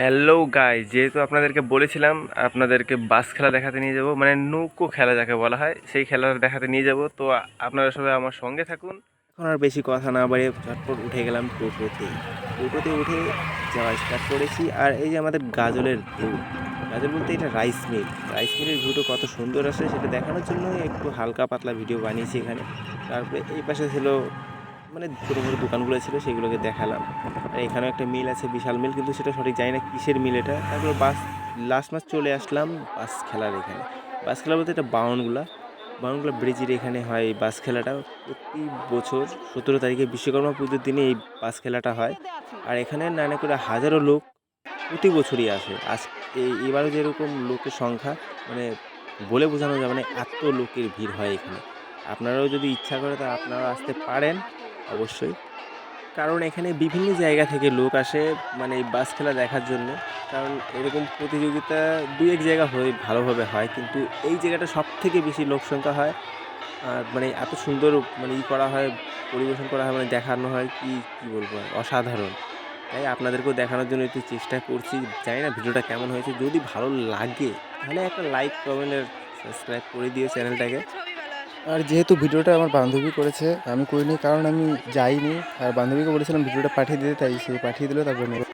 Hello guy যেহেতু আপনাদেরকে বলেছিলাম আপনাদেরকে বাস খেলা দেখাতে নিয়ে যাব মানে নৌকো খেলা যাকে বলা হয়, সেই খেলাটা দেখাতে নিয়ে যাব। তো আপনারা সবাই আমার সঙ্গে থাকুন। এখন আর বেশি কথা না বাড়িয়ে ঝটপট উঠে গেলাম টোটোতে টোটোতে উঠে যাওয়া স্টার্ট করেছি। আর এই যে আমাদের গাজলের ঢেউ। গাজল বলতে এটা রাইস মিল রাইস মিলের ভিউটা কত সুন্দর আসে সেটা দেখানোর জন্য একটু হালকা পাতলা ভিডিও বানিয়েছি এখানে। তারপরে এই পাশে ছিল মানে ছোটো ছোটো দোকানগুলো ছিল, সেগুলোকে দেখালাম। আর এখানেও একটা মিল আছে, বিশাল মিল, কিন্তু সেটা সঠিক জানি না কিসের মিল এটা। তারপরে বাস লাস্ট মাস চলে আসলাম বাস খেলার এখানে। বাস খেলা বলতে এটা বাউনগুলা। বাউনগুলা ব্রিজের এখানে হয় এই বাস খেলাটা। প্রতি বছর সতেরো তারিখে বিশ্বকর্মা পুজোর দিনে এই বাস খেলাটা হয়। আর এখানে নানা করে হাজারো লোক প্রতি বছরই আসে। আজ এবারও যেরকম লোকের সংখ্যা মানে বলে বোঝানো যাবে না এত লোকের ভিড় হয় এখানে। আপনারাও যদি ইচ্ছা করে তা আপনারা আসতে পারেন। অবশ্যই। কারণ এখানে বিভিন্ন জায়গা থেকে লোক আসে মানে এই বাস খেলা দেখার জন্য। কারণ এরকম প্রতিযোগিতা দু এক জায়গা হয়ে ভালোভাবে হয়, কিন্তু এই জায়গাটা সব থেকে বেশি লোক সংখ্যা হয়। আর মানে এত সুন্দর মানে ই করা হয়, পরিবেশন করা হয় মানে দেখানো হয় কি কি বলব অসাধারণ। তাই আপনাদেরকেও দেখানোর জন্য একটু চেষ্টা করছি। জানি না ভিডিওটা কেমন হয়েছে। যদি ভালো লাগে, তাহলে একটা লাইক কমেন্ট আর সাবস্ক্রাইব করে দিও চ্যানেলটাকে। আর যেহেতু ভিডিওটা আমার বান্ধবী করেছে, আমি করিনি, কারণ আমি যাইনি। আর বান্ধবীকে বলেছিলাম, ভিডিওটা পাঠিয়ে দিতে তাই সে পাঠিয়ে দিলে, তারপর